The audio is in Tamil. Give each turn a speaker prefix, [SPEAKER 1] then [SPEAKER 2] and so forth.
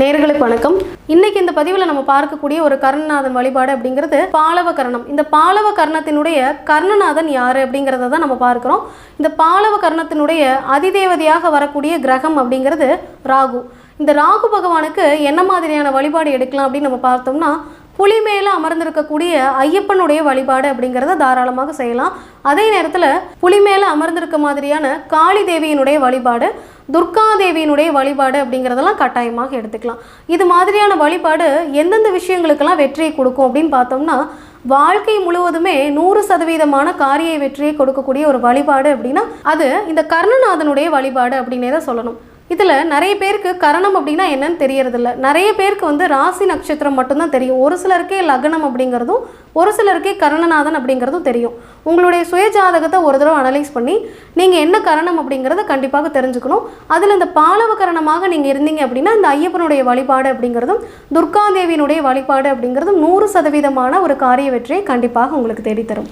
[SPEAKER 1] நேர்களுக்கு வணக்கம். இன்னைக்கு இந்த பதிவில் நம்ம பார்க்கக்கூடிய ஒரு கர்ணநாதன் வழிபாடு அப்படிங்கிறது பாலவ கர்ணம் இந்த பாலவ கர்ணத்தினுடைய கர்ணநாதன் யார் அப்படிங்கிறத தான் நம்ம பார்க்குறோம். இந்த பாலவ கர்ணத்தினுடைய அதிதேவதையாக வரக்கூடிய கிரகம் அப்படிங்கிறது ராகு. இந்த ராகு பகவானுக்கு என்ன மாதிரியான வழிபாடு எடுக்கலாம் அப்படின்னு நம்ம பார்த்தோம்னா புலி மேலே அமர்ந்திருக்கக்கூடிய ஐயப்பனுடைய வழிபாடு அப்படிங்கிறத தாராளமாக செய்யலாம். அதே நேரத்தில் புலி மேலே அமர்ந்திருக்க மாதிரியான காளி தேவியினுடைய வழிபாடு துர்காதேவியினுடைய வழிபாடு அப்படிங்கிறதெல்லாம் கட்டாயமாக எடுத்துக்கலாம். இது மாதிரியான வழிபாடு எந்தெந்த விஷயங்களுக்கெல்லாம் வெற்றியை கொடுக்கும் அப்படின்னு பார்த்தோம்னா வாழ்க்கை முழுவதுமே நூறு சதவீதமான காரிய வெற்றியை கொடுக்கக்கூடிய ஒரு வழிபாடு அப்படின்னா அது இந்த கர்ணநாதனுடைய வழிபாடு அப்படின்னே தான் சொல்லணும். இதில் நிறைய பேருக்கு கரணம் அப்படின்னா என்னன்னு தெரியறதில்ல. நிறைய பேருக்கு வந்து ராசி நட்சத்திரம் மட்டும்தான் தெரியும். ஒரு சிலருக்கே லக்னம் அப்படிங்கிறதும் ஒரு சிலருக்கே கரணநாதன் அப்படிங்கிறதும் தெரியும். உங்களுடைய சுய ஜாதகத்தை ஒரு தடவை அனலைஸ் பண்ணி நீங்கள் என்ன கரணம் அப்படிங்கிறத கண்டிப்பாக தெரிஞ்சுக்கணும். அதில் இந்த பாலவ கரணமாக நீங்கள் இருந்தீங்க அப்படின்னா இந்த ஐயப்பனுடைய வழிபாடு அப்படிங்கிறதும் துர்காதேவியினுடைய வழிபாடு அப்படிங்கிறதும் நூறு சதவீதமான ஒரு காரிய வெற்றியை கண்டிப்பாக உங்களுக்கு தேடித்தரும்.